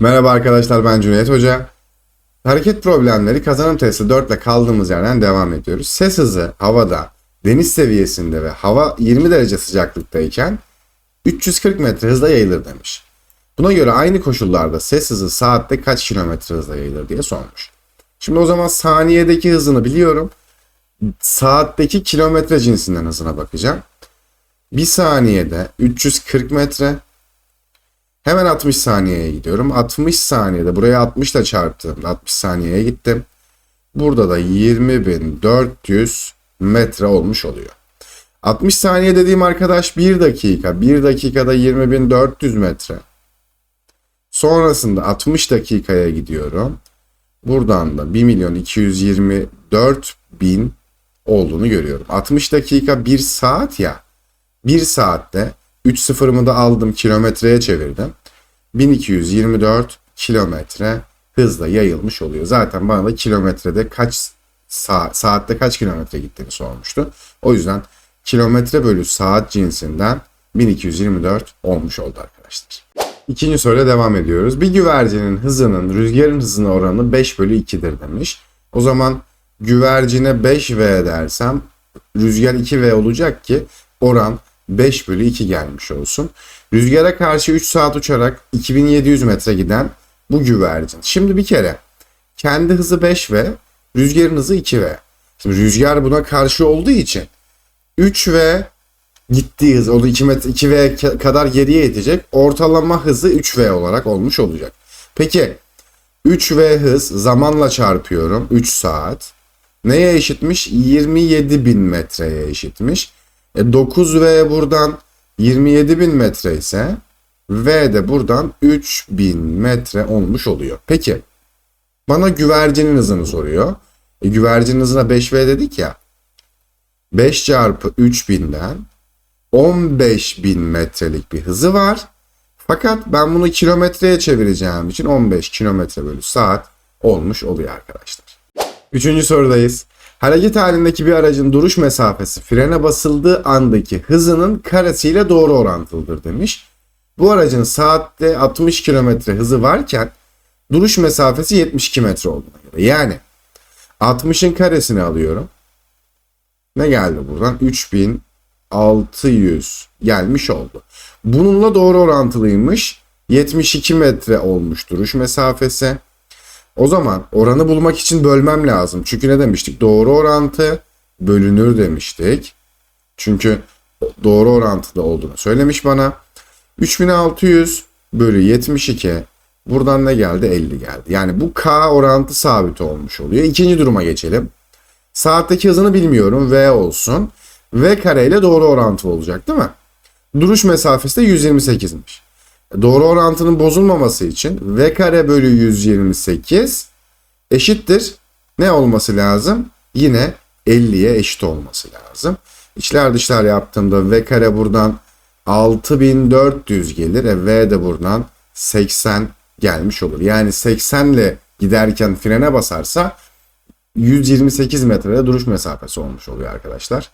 Merhaba arkadaşlar ben Cüneyt Hoca. Hareket problemleri kazanım testi 4 ile kaldığımız yerden devam ediyoruz. Ses hızı havada, deniz seviyesinde ve hava 20 derece sıcaklıktayken 340 metre hızla yayılır demiş. Buna göre aynı koşullarda ses hızı saatte kaç kilometre hızla yayılır diye sormuş. Şimdi o zaman saniyedeki hızını biliyorum. Saatteki kilometre cinsinden hızına bakacağım. Bir saniyede 340 metre, Hemen 60 saniyeye gidiyorum. 60 saniyede buraya 60 ile çarptığımda 60 saniyeye gittim. Burada da 20.400 metre olmuş oluyor. 60 saniye dediğim arkadaş 1 dakika. 1 dakikada 20.400 metre. Sonrasında 60 dakikaya gidiyorum. Buradan da 1 milyon 224 bin olduğunu görüyorum. 60 dakika 1 saat ya. 1 saatte 3 sıfırımı da aldım kilometreye çevirdim. 1224 kilometre hızla yayılmış oluyor. Zaten bana da kilometrede kaç saat, saatte kaç kilometre gittiğini sormuştu. O yüzden kilometre bölü saat cinsinden 1224 olmuş oldu arkadaşlar. İkinci soruyla devam ediyoruz. Bir güvercinin hızının rüzgarın hızına oranı 5 bölü 2'dir demiş. O zaman güvercine 5V dersem rüzgar 2V olacak ki oran 5 bölü 2 gelmiş olsun. Rüzgara karşı 3 saat uçarak 2700 metre giden bu güvercin. Şimdi bir kere kendi hızı 5V, rüzgarın hızı 2V. Şimdi rüzgar buna karşı olduğu için 3V gittiği hız, o da 2 metre 2V ke- kadar geriye itecek. Ortalama hızı 3V olarak olmuş olacak. Peki 3V hız zamanla çarpıyorum 3 saat. Neye eşitmiş? 27.000 metreye eşitmiş. E 9V buradan 27.000 metre ise V de buradan 3000 metre olmuş oluyor. Peki bana güvercinin hızını soruyor. E, güvercinin hızına 5V dedik ya. 5 çarpı 3000'den 15.000 metrelik bir hızı var. Fakat ben bunu kilometreye çevireceğim için 15 kilometre bölü saat olmuş oluyor arkadaşlar. Üçüncü sorudayız. Hareket halindeki bir aracın duruş mesafesi frene basıldığı andaki hızının karesiyle doğru orantılıdır demiş. Bu aracın saatte 60 kilometre hızı varken duruş mesafesi 72 metre olduğuna göre. Yani 60'ın karesini alıyorum. Ne geldi buradan? 3600 gelmiş oldu. Bununla doğru orantılıymış. 72 metre olmuş duruş mesafesi. O zaman oranı bulmak için bölmem lazım. Çünkü ne demiştik? Doğru orantı bölünür demiştik. Çünkü doğru orantıda olduğunu söylemiş bana. 3600 bölü 72 buradan ne geldi? 50 geldi. Yani bu K orantı sabit olmuş oluyor. İkinci duruma geçelim. Saatteki hızını bilmiyorum. V olsun. V kare ile doğru orantılı olacak değil mi? Duruş mesafesi de 128'miş. Doğru orantının bozulmaması için V kare bölü 128 eşittir. Ne olması lazım? Yine 50'ye eşit olması lazım. İçler dışlar yaptığımda V kare buradan 6400 gelir. E v de buradan 80 gelmiş olur. Yani 80 ile giderken frene basarsa 128 metrede duruş mesafesi olmuş oluyor arkadaşlar.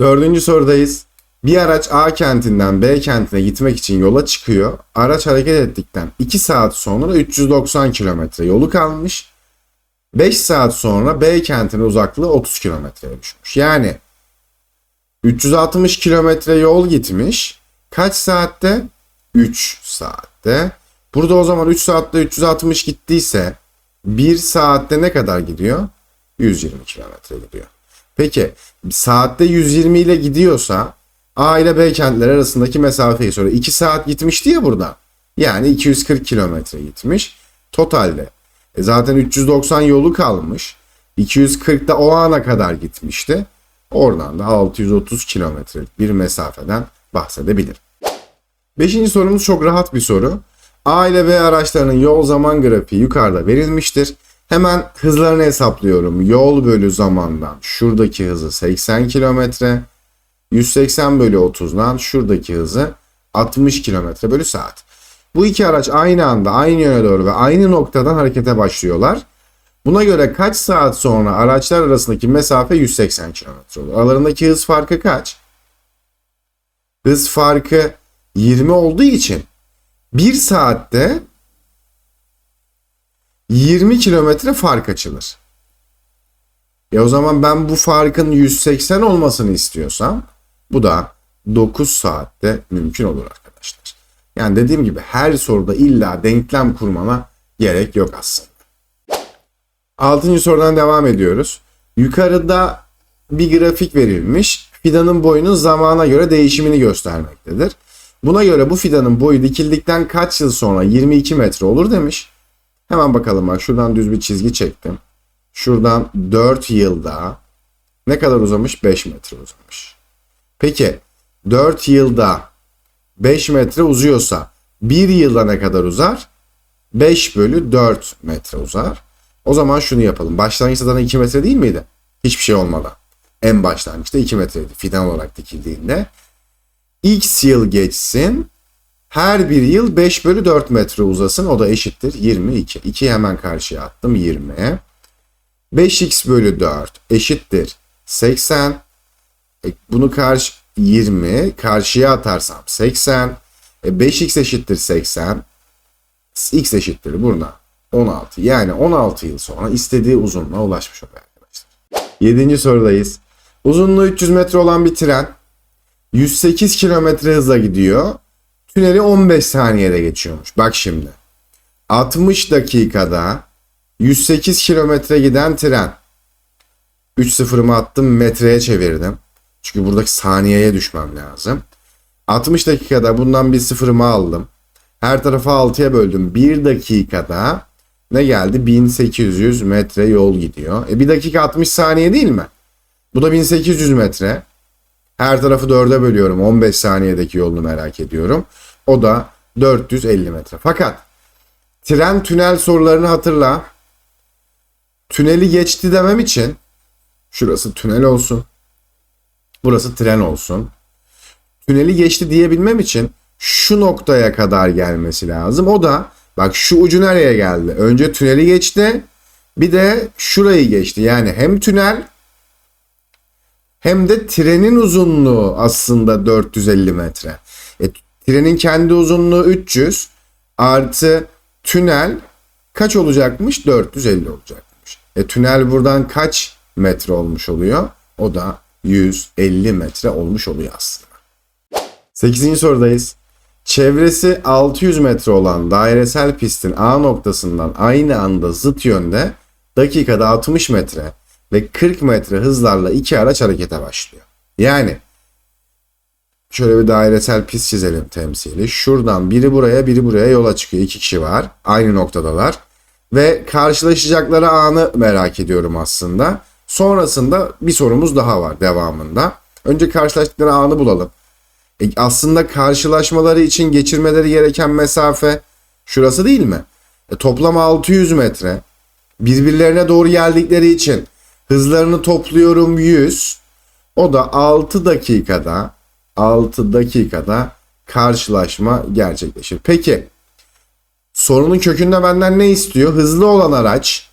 Dördüncü sorudayız. Bir araç A kentinden B kentine gitmek için yola çıkıyor. Araç hareket ettikten 2 saat sonra 390 kilometre yolu kalmış. 5 saat sonra B kentine uzaklığı 30 kilometreye düşmüş. Yani 360 kilometre yol gitmiş. Kaç saatte? 3 saatte. Burada o zaman 3 saatte 360 gittiyse 1 saatte ne kadar gidiyor? 120 kilometre gidiyor. Peki saatte 120 ile gidiyorsa A ile B kentler arasındaki mesafeyi soruyor. 2 saat gitmişti ya burada. Yani 240 kilometre gitmiş. Totalde. E zaten 390 yolu kalmış. 240 da o ana kadar gitmişti. Oradan da 630 kilometrelik bir mesafeden bahsedebilir. Beşinci sorumuz çok rahat bir soru. A ile B araçlarının yol zaman grafiği yukarıda verilmiştir. Hemen hızlarını hesaplıyorum. Yol bölü zamandan şuradaki hızı 80 kilometre. 180 bölü 30'dan şuradaki hızı 60 kilometre bölü saat. Bu iki araç aynı anda aynı yöne doğru ve aynı noktadan harekete başlıyorlar. Buna göre kaç saat sonra araçlar arasındaki mesafe 180 kilometre olur? Aralarındaki hız farkı kaç? Hız farkı 20 olduğu için 1 saatte 20 kilometre fark açılır. E o zaman ben bu farkın 180 olmasını istiyorsam bu da 9 saatte mümkün olur arkadaşlar. Yani dediğim gibi her soruda illa denklem kurmana gerek yok aslında. Altıncı sorudan devam ediyoruz. Yukarıda bir grafik verilmiş. Fidanın boyunun zamana göre değişimini göstermektedir. Buna göre bu fidanın boyu dikildikten kaç yıl sonra 22 metre olur demiş. Hemen bakalım bak şuradan düz bir çizgi çektim. Şuradan 4 yılda ne kadar uzamış? 5 metre uzamış. Peki 4 yılda 5 metre uzuyorsa 1 yılda ne kadar uzar? 5 bölü 4 metre uzar. O zaman şunu yapalım. Başlangıçta zaten 2 metre değil miydi? Hiçbir şey olmadan. En başlangıçta 2 metreydi fidan olarak dikildiğinde. X yıl geçsin. Her bir yıl 5 bölü 4 metre uzasın. O da eşittir 22. 2'yi hemen karşıya attım 20. 5x bölü 4 eşittir 80. E, bunu karşı 20 karşıya atarsam 80. E, 5x eşittir 80. x eşittir burada 16. Yani 16 yıl sonra istediği uzunluğa ulaşmış oluyor arkadaşlar. 7. sorudayız. Uzunluğu 300 metre olan bir tren 108 kilometre hızla gidiyor. Tüneli 15 saniyede geçiyormuş. Bak şimdi. 60 dakikada 108 kilometre giden tren. 3 sıfırımı attım metreye çevirdim. Çünkü buradaki saniyeye düşmem lazım. 60 dakikada bundan bir sıfırımı aldım. Her tarafı 6'ya böldüm. 1 dakikada ne geldi? 1800 metre yol gidiyor. E 1 dakika 60 saniye değil mi? Bu da 1800 metre. Her tarafı 4'e bölüyorum. 15 saniyedeki yolunu merak ediyorum. O da 450 metre. Fakat tren tünel sorularını hatırla. Tüneli geçti demem için şurası tünel olsun. Burası tren olsun. Tüneli geçti diyebilmem için şu noktaya kadar gelmesi lazım. O da bak şu ucu nereye geldi? Önce tüneli geçti. Bir de şurayı geçti. Yani hem tünel hem de trenin uzunluğu aslında 450 metre. E, trenin kendi uzunluğu 300 artı tünel kaç olacakmış? 450 olacakmış. E, tünel buradan kaç metre olmuş oluyor? O da 150 metre olmuş oluyor aslında. 8. sorudayız. Çevresi 600 metre olan dairesel pistin A noktasından aynı anda zıt yönde dakikada 60 metre ve 40 metre hızlarla iki araç harekete başlıyor. Yani şöyle bir dairesel pist çizelim temsili. Şuradan biri buraya biri buraya yola çıkıyor. İki kişi var. Aynı noktadalar. Ve karşılaşacakları anı merak ediyorum aslında. Sonrasında bir sorumuz daha var devamında. Önce karşılaştıkları anı bulalım. E aslında karşılaşmaları için geçirmeleri gereken mesafe şurası değil mi? E toplam 600 metre. Birbirlerine doğru geldikleri için hızlarını topluyorum 100. O da 6 dakikada 6 dakikada karşılaşma gerçekleşir. Peki sorunun kökünde benden ne istiyor? Hızlı olan araç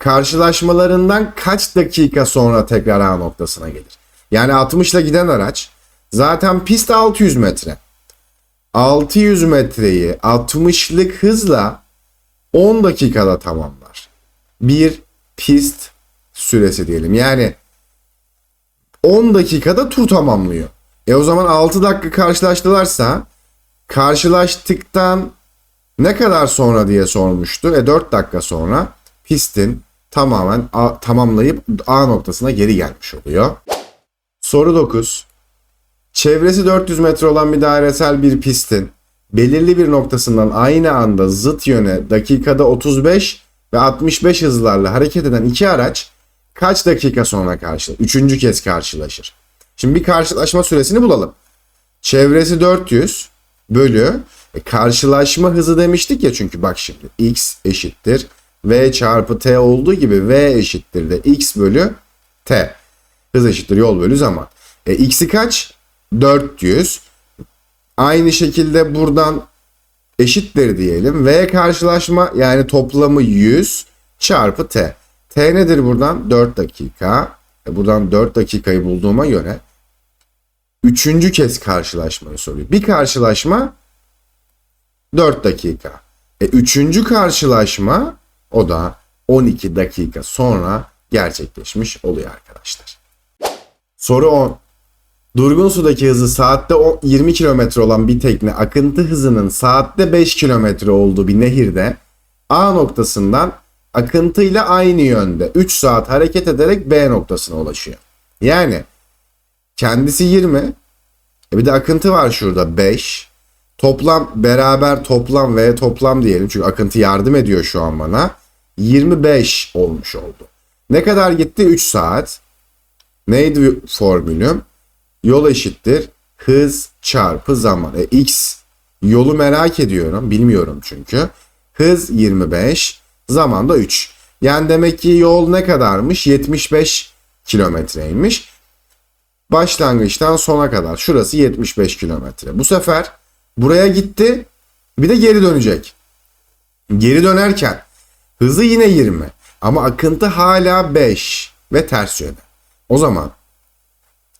karşılaşmalarından kaç dakika sonra tekrar A noktasına gelir? Yani 60 ile giden araç zaten pist 600 metre. 600 metreyi 60'lık hızla 10 dakikada tamamlar. Bir pist süresi diyelim. Yani 10 dakikada tur tamamlıyor. E o zaman 6 dakika karşılaştılarsa karşılaştıktan ne kadar sonra diye sormuştu. E 4 dakika sonra pistin tamamen A, tamamlayıp A noktasına geri gelmiş oluyor. Soru 9. Çevresi 400 metre olan bir dairesel bir pistin belirli bir noktasından aynı anda zıt yöne dakikada 35 ve 65 hızlarla hareket eden iki araç kaç dakika sonra karşılaşır? Üçüncü kez karşılaşır. Şimdi bir karşılaşma süresini bulalım. Çevresi 400 bölü e, karşılaşma hızı demiştik ya çünkü bak şimdi x eşittir v çarpı t olduğu gibi v eşittir de x bölü t. Hız eşittir yol bölü zaman. E, x'i kaç? 400. Aynı şekilde buradan eşittir diyelim. V karşılaşma yani toplamı 100 çarpı t. T nedir buradan? 4 dakika. E buradan 4 dakikayı bulduğuma göre üçüncü kez karşılaşmayı soruyor. Bir karşılaşma 4 dakika. E, üçüncü karşılaşma o da 12 dakika sonra gerçekleşmiş oluyor arkadaşlar. Soru 10. Durgun sudaki hızı saatte o- 20 km olan bir tekne akıntı hızının saatte 5 km olduğu bir nehirde A noktasından akıntıyla aynı yönde 3 saat hareket ederek B noktasına ulaşıyor. Yani kendisi 20 e bir de akıntı var şurada 5. Toplam beraber toplam ve toplam diyelim çünkü akıntı yardım ediyor şu an bana. 25 olmuş oldu. Ne kadar gitti? 3 saat. Neydi formülüm? Yol eşittir hız çarpı zaman. E, x yolu merak ediyorum. Bilmiyorum çünkü. Hız 25, zaman da 3. Yani demek ki yol ne kadarmış? 75 kilometreymiş. Başlangıçtan sona kadar. Şurası 75 kilometre. Bu sefer buraya gitti. Bir de geri dönecek. Geri dönerken hızı yine 20 ama akıntı hala 5 ve ters yöne. O zaman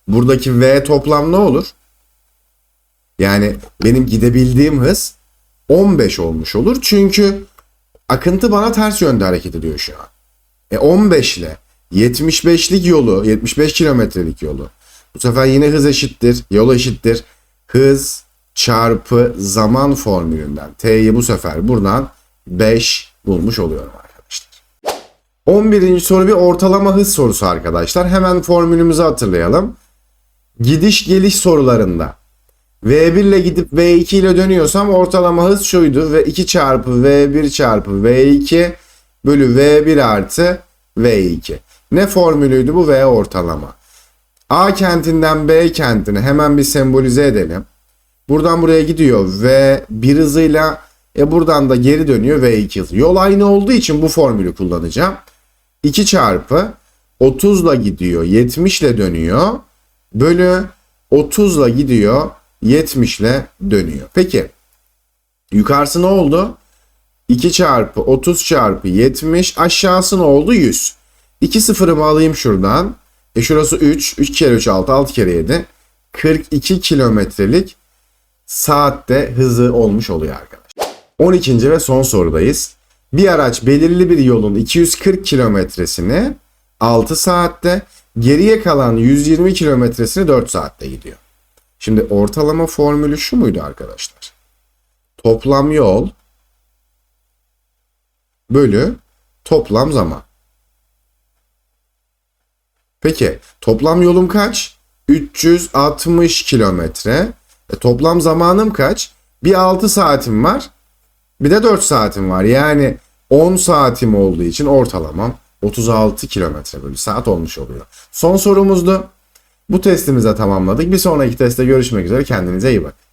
buradaki V toplam ne olur? Yani benim gidebildiğim hız 15 olmuş olur. Çünkü akıntı bana ters yönde hareket ediyor şu an. E 15 ile 75'lik yolu, 75 kilometrelik yolu. Bu sefer yine hız eşittir, yol eşittir. Hız çarpı zaman formülünden T'yi bu sefer buradan 5 bulmuş oluyorum arkadaşlar. 11. soru bir ortalama hız sorusu arkadaşlar. Hemen formülümüzü hatırlayalım. Gidiş geliş sorularında V1 ile gidip V2 ile dönüyorsam ortalama hız şuydu. V2 çarpı V1 çarpı V2 bölü V1 artı V2. Ne formülüydü bu? V ortalama. A kentinden B kentine hemen bir sembolize edelim. Buradan buraya gidiyor V bir hızıyla e buradan da geri dönüyor V2 hızı. Yol aynı olduğu için bu formülü kullanacağım. 2 çarpı 30 ile gidiyor 70 ile dönüyor bölü 30 ile gidiyor 70 ile dönüyor. Peki yukarısı ne oldu? 2 çarpı 30 çarpı 70 aşağısı ne oldu? 100. 2 sıfırımı alayım şuradan. E şurası 3. 3 kere 3 6 6 kere 7. 42 kilometrelik saatte hızı olmuş oluyor arkadaşlar. 12. ve son sorudayız. Bir araç belirli bir yolun 240 kilometresini 6 saatte, geriye kalan 120 kilometresini 4 saatte gidiyor. Şimdi ortalama formülü şu muydu arkadaşlar? Toplam yol bölü toplam zaman. Peki toplam yolum kaç? 360 kilometre. E, toplam zamanım kaç? Bir 6 saatim var. Bir de 4 saatim var. Yani 10 saatim olduğu için ortalamam 36 kilometre bölü saat olmuş oluyor. Son sorumuzdu. Bu testimizi tamamladık. Bir sonraki testte görüşmek üzere. Kendinize iyi bakın.